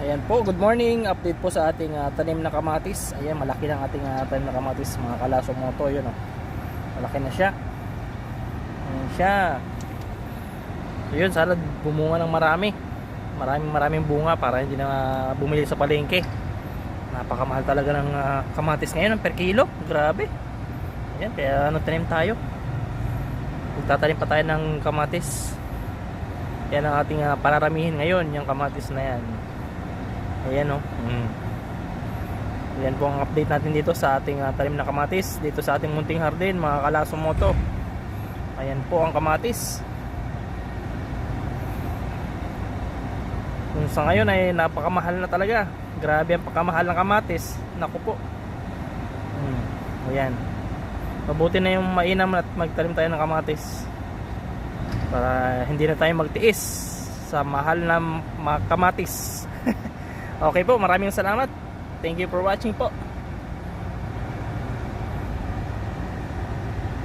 Ayan po, good morning. Update po sa ating ah, tanim na kamatis. Ayan, malaki ng ating ah, tanim na kamatis, mga kalaso moto, yun oh. Malaki na siya. Ayan siya. Yun, sana bumunga ng marami. Maraming maraming bunga para hindi na bumili sa palengke. Napakamahal talaga ng ah, kamatis ngayon, per kilo. Grabe. Ayan, kaya ano tanim tayo. Magtatanim pa tayo ng kamatis. Yan ang ating ah, pararamihin ngayon, yung kamatis na yan. Ayan o. Mm. Yan po ang update natin dito sa ating ah, talim na kamatis. Dito sa ating munting hardin, mga kalaso moto. Ayan po ang kamatis. Kung sa ngayon ay napakamahal na talaga. Grabe ang pagkamahal ng kamatis. Naku po. Mm. Ayan. Mabuti na yung mainam at magtanim tayo ng kamatis. Para hindi na tayo magtiis sa mahal na kamatis. Okay po, maraming salamat. Thank you for watching po.